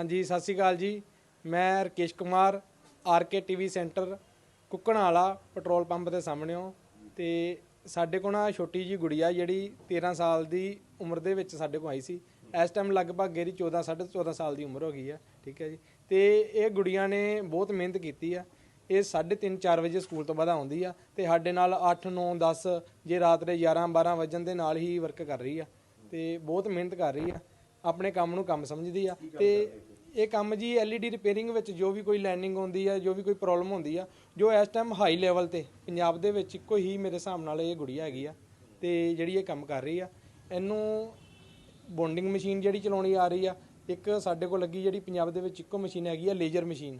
ਹਾਂਜੀ, ਸਤਿ ਸ਼੍ਰੀ ਅਕਾਲ ਜੀ। ਮੈਂ Rakesh Kumar RK TV centre Kukkana ਵਾਲਾ ਪੈਟਰੋਲ ਪੰਪ ਦੇ ਸਾਹਮਣੇ ਹਾਂ ਤੇ ਸਾਡੇ ਕੋਲ ਨਾ ਛੋਟੀ ਜੀ ਗੁੜੀਆ ਜਿਹੜੀ 13 ਸਾਲ ਦੀ ਉਮਰ ਦੇ ਵਿੱਚ ਸਾਡੇ ਕੋਲ ਆਈ ਸੀ। ਇਸ ਟਾਈਮ ਲਗਭਗ ਇਹਦੀ 14 14.5 ਸਾਲ ਦੀ ਉਮਰ ਹੋ ਗਈ ਆ, ਠੀਕ ਹੈ ਜੀ। ਤੇ ਇਹ ਗੁੜੀਆ ਨੇ ਬਹੁਤ ਮਿਹਨਤ ਕੀਤੀ ਆ। ਇਹ 3:30 4 ਵਜੇ ਸਕੂਲ ਤੋਂ ਬਾਅਦ ਆਉਂਦੀ ਆ ਤੇ ਸਾਡੇ ਨਾਲ 8 9 10 ਜੇ ਰਾਤ ਦੇ 11 12 ਵਜਣ ਦੇ ਨਾਲ ਹੀ ਵਰਕ ਕਰ ਰਹੀ ਆ ਤੇ ਬਹੁਤ ਮਿਹਨਤ ਕਰ ਰਹੀ ਆ। ਆਪਣੇ ਕੰਮ ਨੂੰ ਕੰਮ ਸਮਝਦੀ ਆ ਤੇ ਇਹ ਕੰਮ ਜੀ LED ਰਿਪੇਅਰਿੰਗ ਵਿੱਚ ਜੋ ਵੀ ਕੋਈ ਲੈਂਡਿੰਗ ਹੁੰਦੀ ਆ, ਜੋ ਵੀ ਕੋਈ ਪ੍ਰੋਬਲਮ ਹੁੰਦੀ ਆ, ਜੋ ਇਸ ਟਾਈਮ ਹਾਈ ਲੈਵਲ ਤੇ ਪੰਜਾਬ ਦੇ ਵਿੱਚ ਇੱਕੋ ਹੀ ਮੇਰੇ ਹਿਸਾਬ ਨਾਲ ਇਹ ਗੁੜੀਆ ਹੈਗੀ ਆ ਤੇ ਜਿਹੜੀ ਇਹ ਕੰਮ ਕਰ ਰਹੀ ਆ। ਇਹਨੂੰ ਬੌਂਡਿੰਗ ਮਸ਼ੀਨ ਜਿਹੜੀ ਚਲਾਉਣੀ ਆ ਰਹੀ ਆ, ਇੱਕ ਸਾਡੇ ਕੋਲ ਲੱਗੀ ਜਿਹੜੀ ਪੰਜਾਬ ਦੇ ਵਿੱਚ ਇੱਕੋ ਮਸ਼ੀਨ ਹੈਗੀ ਆ ਲੇਜ਼ਰ ਮਸ਼ੀਨ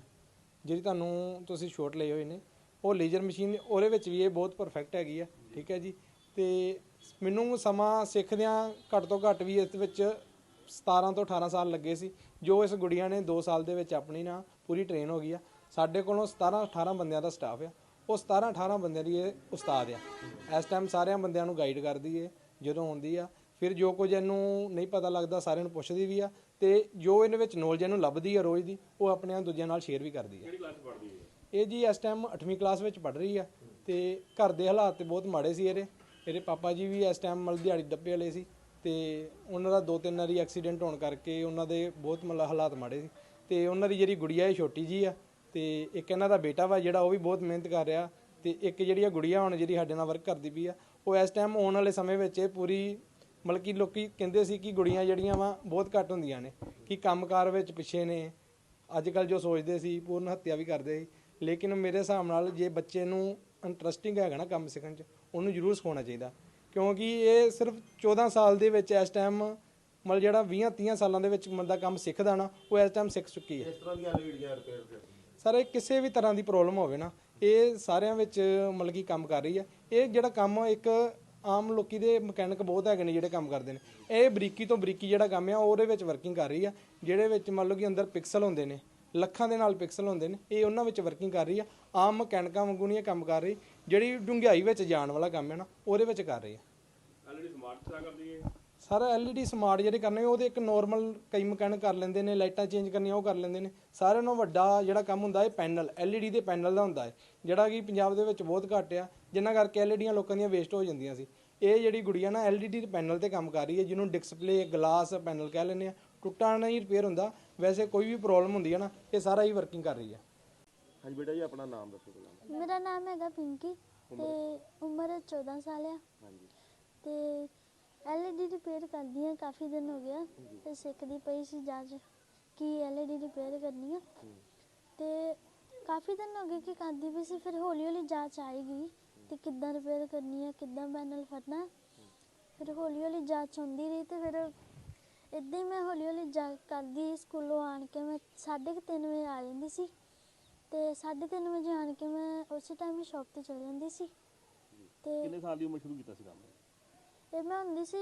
ਜਿਹੜੀ ਤੁਹਾਨੂੰ ਤੁਸੀਂ ਸ਼ੋਟ ਲਏ ਹੋਏ ਨੇ, ਉਹ ਲੇਜ਼ਰ ਮਸ਼ੀਨ ਉਹਦੇ ਵਿੱਚ ਵੀ ਇਹ ਬਹੁਤ ਪਰਫੈਕਟ ਹੈਗੀ ਆ, ਠੀਕ ਹੈ ਜੀ। ਤੇ ਮੈਨੂੰ ਸਮਾਂ ਸਿੱਖਦਿਆਂ ਘੱਟ ਤੋਂ ਘੱਟ ਵੀ ਇਸ ਵਿੱਚ 17 ਤੋਂ 18 ਸਾਲ ਲੱਗੇ ਸੀ ਜੋ ਇਸ ਗੁੜੀਆ ਨੇ 2 ਸਾਲ ਦੇ ਵਿੱਚ ਆਪਣੀ ਨਾ ਪੂਰੀ ਟ੍ਰੇਨ ਹੋ ਗਈ ਆ। ਸਾਡੇ ਕੋਲੋਂ 17 18 ਬੰਦਿਆਂ ਦਾ ਸਟਾਫ ਆ। ਉਹ 17 18 ਬੰਦਿਆਂ ਦੀ ਇਹ ਉਸਤਾਦ ਆ। ਇਸ ਟਾਈਮ ਸਾਰਿਆਂ ਬੰਦਿਆਂ ਨੂੰ ਗਾਈਡ ਕਰਦੀ ਏ ਜਦੋਂ ਆਉਂਦੀ ਆ। ਫਿਰ ਜੋ ਕੁਝ ਇਹਨੂੰ ਨਹੀਂ ਪਤਾ ਲੱਗਦਾ ਸਾਰਿਆਂ ਨੂੰ ਪੁੱਛਦੀ ਵੀ ਆ ਤੇ ਜੋ ਇਹਦੇ ਵਿੱਚ ਨੌਲੇਜ ਇਹਨੂੰ ਲੱਭਦੀ ਆ ਰੋਜ਼ ਦੀ ਉਹ ਆਪਣੇ ਦੂਜਿਆਂ ਨਾਲ ਸ਼ੇਅਰ ਵੀ ਕਰਦੀ ਆ। ਇਹ ਜੀ ਇਸ ਟਾਈਮ 8ਵੀਂ ਕਲਾਸ ਵਿੱਚ ਪੜ੍ਹ ਰਹੀ ਆ ਤੇ ਘਰ ਦੇ ਹਾਲਾਤ ਤੇ ਬਹੁਤ ਮਾੜੇ ਸੀ ਇਹਦੇ। ਇਹਦੇ ਪਾਪਾ ਜੀ ਵੀ ਇਸ ਟਾਈਮ ਮਤਲਬ ਦਿਹਾੜੀ ਡੱਬੇ ਵਾਲੇ ਸੀ। ਤੇ ਉਹਨਾਂ ਦਾ ਦੋ ਤਿੰਨ ਵਾਰੀ ਐਕਸੀਡੈਂਟ ਹੋਣ ਕਰਕੇ ਉਹਨਾਂ ਦੇ ਬਹੁਤ ਮਤਲਬ ਹਾਲਾਤ ਮਾੜੇ ਸੀ। ਤੇ ਉਹਨਾਂ ਦੀ ਜਿਹੜੀ ਗੁੜੀਆ ਇਹ ਛੋਟੀ ਜੀ ਆ, ਤੇ ਇੱਕ ਇਹਨਾਂ ਦਾ ਬੇਟਾ ਵਾ ਜਿਹੜਾ ਉਹ ਵੀ ਬਹੁਤ ਮਿਹਨਤ ਕਰ ਰਿਹਾ, ਤੇ ਇੱਕ ਜਿਹੜੀ ਆ ਗੁੜੀਆ ਹੁਣ ਜਿਹੜੀ ਸਾਡੇ ਨਾਲ ਵਰਕ ਕਰਦੀ ਪਈ ਆ, ਉਹ ਇਸ ਟਾਈਮ ਆਉਣ ਵਾਲੇ ਸਮੇਂ ਵਿੱਚ ਇਹ ਪੂਰੀ ਮਤਲਬ ਕਿ ਲੋਕੀ ਕਹਿੰਦੇ ਸੀ ਕਿ ਗੁੜੀਆਂ ਜਿਹੜੀਆਂ ਵਾ ਬਹੁਤ ਘੱਟ ਹੁੰਦੀਆਂ ਨੇ, ਕਿ ਕੰਮਕਾਰ ਵਿੱਚ ਪਿੱਛੇ ਨੇ ਅੱਜ ਕੱਲ ਜੋ ਸੋਚਦੇ ਸੀ ਪੂਰਨ ਹੱਤਿਆ ਵੀ ਕਰਦੇ ਸੀ, ਲੇਕਿਨ ਮੇਰੇ ਹਿਸਾਬ ਨਾਲ ਜੇ ਬੱਚੇ ਨੂੰ ਇੰਟਰਸਟਿੰਗ ਹੈਗਾ ਨਾ ਕੰਮ ਸਿੱਖਣ 'ਚ, ਉਹਨੂੰ ਜ਼ਰੂਰ ਸਿਖਾਉਣਾ ਚਾਹੀਦਾ। ਕਿਉਂਕਿ ਇਹ ਸਿਰਫ 14 ਸਾਲ ਦੇ ਵਿੱਚ ਇਸ ਟਾਈਮ ਮਤਲਬ ਜਿਹੜਾ 20 30 ਸਾਲਾਂ ਦੇ ਵਿੱਚ ਬੰਦਾ ਕੰਮ ਸਿੱਖਦਾ ਨਾ ਉਹ ਇਸ ਟਾਈਮ ਸਿੱਖ ਚੁੱਕੀ ਹੈ। ਇਸ ਤਰ੍ਹਾਂ ਦੀਆਂ ਐਲਈਡੀਆਂ ਰਿਪੇਅਰ ਕਰਦੀ ਸਰ ਇਹ ਕਿਸੇ ਵੀ ਤਰ੍ਹਾਂ ਦੀ ਪ੍ਰੋਬਲਮ ਹੋਵੇ ਨਾ ਇਹ ਸਾਰਿਆਂ ਵਿੱਚ ਮਤਲਬ ਕਿ ਕੰਮ ਕਰ ਰਹੀ ਹੈ। ਇਹ ਜਿਹੜਾ ਕੰਮ ਇੱਕ ਆਮ ਲੋਕੀ ਦੇ ਮਕੈਨਿਕ ਬਹੁਤ ਹੈਗੇ ਨੇ ਜਿਹੜੇ ਕੰਮ ਕਰਦੇ ਨੇ। ਇਹ ਬਰੀਕੀ ਤੋਂ ਬਰੀਕੀ ਜਿਹੜਾ ਕੰਮ ਆ ਉਹਦੇ ਵਿੱਚ ਵਰਕਿੰਗ ਕਰ ਰਹੀ ਆ ਜਿਹੜੇ ਵਿੱਚ ਮੰਨ ਲਓ ਕਿ ਅੰਦਰ ਪਿਕਸਲ ਹੁੰਦੇ ਨੇ ਲੱਖਾਂ ਦੇ ਨਾਲ ਪਿਕਸਲ ਹੁੰਦੇ ਨੇ ਇਹ ਉਹਨਾਂ ਵਿੱਚ ਵਰਕਿੰਗ ਕਰ ਰਹੀ ਆ। ਆਮ ਮਕੈਨਿਕਾਂ ਵਾਂਗੂ ਨਹੀਂ ਇਹ ਕੰਮ ਕਰ ਰਹੀ। ਜਿਹੜੀ ਡੂੰਘਾਈ ਵਿੱਚ ਜਾਣ ਵਾਲਾ ਕੰਮ ਹੈ ਨਾ ਉਹਦੇ ਵਿੱਚ ਕਰ ਰਹੀ ਆ ਐਲਈਡੀ ਸਮਾਰਟ ਤਰ੍ਹਾਂ ਕਰਦੀ ਹੈ? ਸਾਰਾ LED ਸਮਾਰਟ ਜਿਹੜੇ ਕਰਨੇ ਉਹਦੇ ਇੱਕ ਨਾਰਮਲ ਕਈ ਮਕੈਨਿਕ ਕਰ ਲੈਂਦੇ ਨੇ ਲਾਈਟਾਂ ਚੇਂਜ ਕਰਨੀਆਂ ਉਹ ਕਰ ਲੈਂਦੇ ਨੇ। ਸਾਰਿਆਂ ਨਾਲੋਂ ਵੱਡਾ ਜਿਹੜਾ ਕੰਮ ਹੁੰਦਾ ਹੈ ਪੈਨਲ LED ਦੇ ਪੈਨਲ ਦਾ ਹੁੰਦਾ ਹੈ। ਜਿਹੜਾ ਕਿ ਪੰਜਾਬ ਦੇ ਵਿੱਚ ਬਹੁਤ ਘੱਟ ਆ ਜਿਨ੍ਹਾਂ ਕਰਕੇ LEDਆਂ ਲੋਕਾਂ ਦੀਆਂ ਵੇਸਟ ਹੋ ਜਾਂਦੀਆਂ ਸੀ। ਇਹ ਜਿਹੜੀ ਗੁੜੀਆ ਨਾ LED ਦੇ ਪੈਨਲ ਤੇ ਕੰਮ ਕਰ ਰਹੀ ਹੈ ਜਿਹਨੂੰ ਡਿਸਪਲੇ ਗਲਾਸ ਪੈਨਲ ਕਹਿ ਲੈਂਦੇ ਆ। ਟੁੱਟਾ ਨਹੀਂ ਰਿਪੇਅਰ ਹੁੰਦਾ ਵੈਸੇ ਕੋਈ ਵੀ ਪ੍ਰੋਬਲਮ ਹੁੰਦੀ ਹੈ ਨਾ ਇਹ ਸਾਰਾ ਹੀ ਵਰਕਿੰਗ ਕਰ ਰਹੀ ਹੈ। ਹਾਂਜੀ ਬੇਟਾ ਜੀ ਆਪਣਾ ਨਾਮ ਦੱਸੋ ਪਹਿਲਾਂ। ਮੇਰਾ ਨਾਮ ਹੈਗਾ ਪਿੰਕੀ ਤੇ ਉਮਰ 14 ਸਾਲ ਆ। ਹਾਂਜੀ। ਤੇ ਐਲਈਡੀ ਰਿਪੇਅਰ ਕਰਦੀ ਆ ਕਾਫੀ ਦਿਨ ਹੋ ਗਿਆ ਤੇ ਸਿੱਖਦੀ ਪਈ ਸੀ ਜਾਂਚ ਕਿ ਐਲਈਡੀ ਰਿਪੇਅਰ ਕਰਨੀ ਆ। ਤੇ ਕਾਫੀ ਦਿਨ ਹੋ ਗਏ ਕਿ ਕਰਦੀ ਪਈ ਸੀ ਫਿਰ ਹੌਲੀ ਹੌਲੀ ਜਾਂਚ ਆਏਗੀ ਤੇ ਕਿੱਦਾਂ ਰਿਪੇਅਰ ਕਰਨੀ ਆ ਕਿੱਦਾਂ ਪੈਨਲ ਫੜਨਾ। ਫਿਰ ਹੌਲੀ ਹੌਲੀ ਜਾਂਚ ਹੁੰਦੀ ਰਹੀ ਤੇ ਫਿਰ ਇਦਾਂ ਹੀ ਮੈਂ ਹੌਲੀ ਹੌਲੀ ਜਾ ਕਰਦੀ ਸਕੂਲੋਂ ਆਣ ਕੇ ਮੈਂ 3:30 ਵਜੇ ਆ ਜਾਂਦੀ ਸੀ। ਤੇ 3:30 ਵਜੇ ਆਣ ਕੇ ਮੈਂ ਉਸੇ ਟਾਈਮ ਹੀ ਸ਼ਾਪ ਤੇ ਚਲ ਜਾਂਦੀ ਸੀ। ਤੇ ਕਿੰਨੇ ਸਾਲ ਦੀ ਉਮਰ ਸ਼ੁਰੂ ਕੀਤਾ ਸੀ ਕੰਮ? ਇਹ ਮੈਂ ਹੁੰਦੀ ਸੀ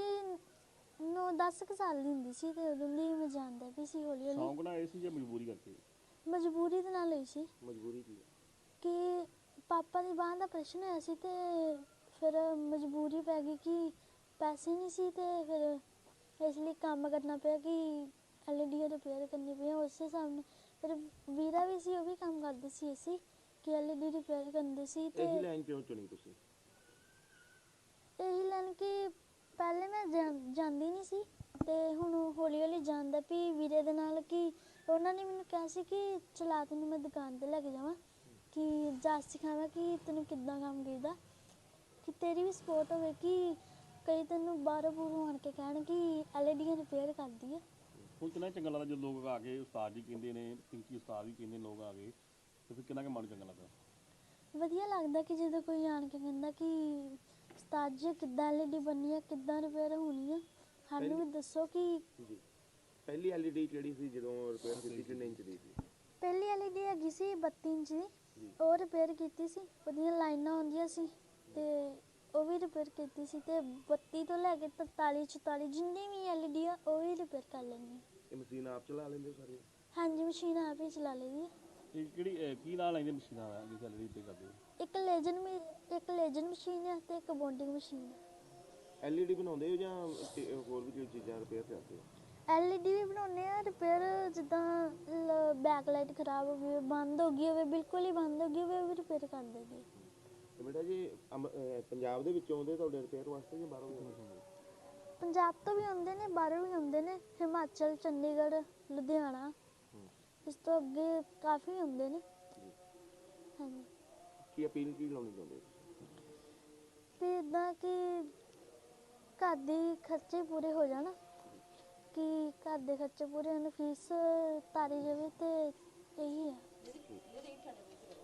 9-10 ਕੁ ਸਾਲ ਦੀ ਹੁੰਦੀ ਸੀ ਤੇ ਉਦੋਂ ਦੀ ਮੈਂ ਜਾਣਦਾ ਵੀ ਸੀ ਹੌਲੀ ਹੌਲੀ। ਸ਼ੌਂਕ ਨਾਲ ਆਏ ਸੀ ਜਾਂ ਮਜਬੂਰੀ ਕਰਕੇ? ਮਜਬੂਰੀ ਦੇ ਨਾਲ ਹੋਈ ਸੀ। ਮਜਬੂਰੀ ਕੀ ਹੈ ਕਿ ਪਾਪਾ ਦੀ ਬਾਂਹ ਦਾ ਪ੍ਰਸ਼ਨ ਹੋਇਆ ਸੀ ਤੇ ਫਿਰ ਮਜਬੂਰੀ ਪੈ ਗਈ ਕਿ ਪੈਸੇ ਨਹੀਂ ਸੀ ਤੇ ਫਿਰ ਇਸ ਲਈ ਕੰਮ ਕਰਨਾ ਪਿਆ ਕਿ ਐਲਈਡੀ ਰਿਪੇਅਰ ਕਰਨੀ ਪਈ ਉਸੇ ਨਾਲ ਫਿਰ ਵੀਰਾ ਵੀ ਸੀ ਉਹ ਵੀ ਕੰਮ ਕਰਦੇ ਸੀ ਅਸੀਂ ਕਿ ਐਲਈਡੀ ਰਿਪੇਅਰ ਕਰਦੇ ਸੀ ਤੇ ਇਹੀ ਲਾਈਨ ਕਿਉਂ ਚੁਣੀ ਤੁਸੀਂ? ਇਹੀ ਲੈਣ ਕਿ ਪਹਿਲੇ ਮੈਂ ਜਾਂ- ਜਾਂਦੀ ਨਹੀਂ ਸੀ ਤੇ ਹੁਣ ਹੌਲੀ ਹੌਲੀ ਜਾਂਦਾ ਵੀ ਵੀਰੇ ਦੇ ਨਾਲ ਕਿ ਉਹਨਾਂ ਨੇ ਮੈਨੂੰ ਕਿਹਾ ਸੀ ਕਿ ਚਲਾ ਤੈਨੂੰ ਮੈਂ ਦੁਕਾਨ ਤੇ ਲੈ ਕੇ ਜਾਵਾਂ ਕਿ ਜਾ ਸਿਖਾਵਾਂ ਕਿ ਤੈਨੂੰ ਕਿੱਦਾਂ ਕੰਮ ਕਰੀਦਾ ਕਿ ਤੇਰੀ ਵੀ ਸਪੋਰਟ ਹੋਵੇ ਕਿ ਕਈ ਤੈਨੂੰ ਬਾਹਰੋਂ ਬੂਰੋਂ ਆਣ ਕੇ ਕਹਿਣ ਕਿ ਐਲਈਡੀਆਂ ਰਿਪੇਅਰ ਕਰਦੀ ਆ। ਹੁਣ ਕਿੰਨਾ ਚੰਗਾ ਲੱਗਦਾ ਜਦੋਂ ਲੋਕ ਆ ਕੇ ਉਸਤਾਦ ਜੀ ਕਹਿੰਦੇ ਨੇ ਪਿੰਕੀ ਉਸਤਾਦ ਵੀ ਕਹਿੰਦੇ ਨੇ ਲੋਕ ਆ ਗਏ ਤੇ ਫਿਰ ਕਿੰਨਾ ਕੁ ਮਨ ਚੰਗਾ ਲੱਗਦਾ? ਵਧੀਆ ਲੱਗਦਾ ਕਿ ਜਦੋਂ ਕੋਈ ਆਣ ਕੇ ਕਹਿੰਦਾ ਕਿ ਉਸਤਾਦ ਜੀ ਕਿੱਦਾਂ ਐਲਈਡੀ ਬਣਨੀ ਆ ਕਿੱਦਾਂ ਰਿਪੇਅਰ ਹੋਣੀ ਆ? ਸਾਨੂੰ ਵੀ ਦੱਸੋ ਕਿ ਜੀ। ਪਹਿਲੀ ਐਲਈਡੀ ਜਿਹੜੀ ਸੀ ਜਦੋਂ ਰਿਪੇਅਰ ਕੀਤੀ ਕਿੰਨੇ ਇੰਚ ਦੀ ਸੀ? ਪਹਿਲੀ ਐਲਈਡੀ ਹੈਗੀ ਸੀ 32 ਇੰਚ ਦੀ। ਉਹ ਰਿਪੇਅਰ ਕੀਤੀ ਸੀ। ਉਹਦੀਆਂ ਲਾਈਨਾਂ ਹੁੰਦੀਆਂ ਸੀ ਤੇ ਉਹ ਵੀ ਰਿਪੇਅਰ ਕੀਤੀ ਸੀ ਤੇ 32 ਤੋਂ ਲੈ ਕੇ 43 44 ਜਿੰਨੀ ਵੀ ਐਲਈਡੀ ਆ ਉਹ ਵੀ ਰਿਪੇਅਰ ਕਰ ਆ। ਇਹ ਮਸ਼ੀਨ ਆਪ ਚਲਾ ਲੈਂਦੇ ਹੋ ਸਾਰੇ ਹਾਂਜੀ ਮਸ਼ੀਨ ਆਪ ਹੀ ਚਲਾ ਲਈਦੀ ਆ। ਇਹ ਕਿਹੜੀ ਕੀ ਨਾਂ ਲੈਂਦੇ ਮਸ਼ੀਨਾਂ ਦਾ ਜਿਸ ਐਲਈਡੀ ਰਿਪੇਅਰ ਕਰਦੇ ਹੋ ਇੱਕ ਲੇਜਨ ਮੀ- ਇੱਕ ਲੇਜਨ ਮਸ਼ੀਨ ਆ ਤੇ ਇੱਕ ਬੌਂਡਿੰਗ ਮਸ਼ੀਨ ਆ ਐਲਈਡੀ ਬਣਾਉਂਦੇ ਹੋ ਜਾਂ ਤੇ ਹੋਰ ਵੀ ਕੋਈ ਚੀਜ਼ਾਂ ਰਿਪੇਅਰ ਕਰਦੇ ਹੋ? ਐਲਈਡੀ ਵੀ ਬਣਾਉਂਦੇ ਆ ਰਿਪੇਅਰ ਜਿੱਦਾਂ ਬੈਕ ਲਾਈਟ ਖਰਾਬ ਹੋ ਗਈ ਹੋਵੇ, ਬੰਦ ਹੋ ਗਈ ਹੋਵੇ ਬਿਲਕੁਲ ਹੀ ਬੰਦ ਹੋ ਗਈ ਹੋਵੇ ਉਹ ਵੀ ਰਿਪੇਅਰ ਕਰ ਦਿੰਦੇ ਤੇ ਬੇਟਾ ਜੀ ਅੰਮ- ਅਹ ਪੰਜਾਬ ਦੇ ਵਿੱਚੋਂ ਆਉਂਦੇ ਤੁਹਾਡੇ ਰਿਪੇਅਰ ਵਾਸਤੇ ਜਾਂ ਬਾਹਰੋਂ ਵੀ ਆਉਂਦੇ? ਪੰਜਾਬ ਤੋਂ ਵੀ ਆਉਂਦੇ ਨੇ ਬਾਹਰੋਂ ਵੀ ਆਉਂਦੇ ਨੇ ਹਿਮਾਚਲ ਚੰਡੀਗੜ੍ਹ ਲੁਧਿਆਣਾ। ਇਸ ਤੋਂ ਅੱਗੇ ਕਾਫੀ ਆਉਂਦੇ ਨੇ। ਹਾਂਜੀ। ਕੀ ਅਪੀਲ ਕੀ ਲਾਉਣੀ ਚਾਹੁੰਦੇ ਹੋ? ਵੀ ਇਦਾਂ ਕਿ ਘਰ ਦੇ ਖਰਚੇ ਪੂਰੇ ਹੋ ਜਾਣ ਕਿ ਘਰ ਦੇ ਖਰਚੇ ਪੂਰੇ ਹੋਣ ਫੀਸ ਤਾਰੀ ਜਾਵੇ ਤੇ ਇਹੀ ਹੈ।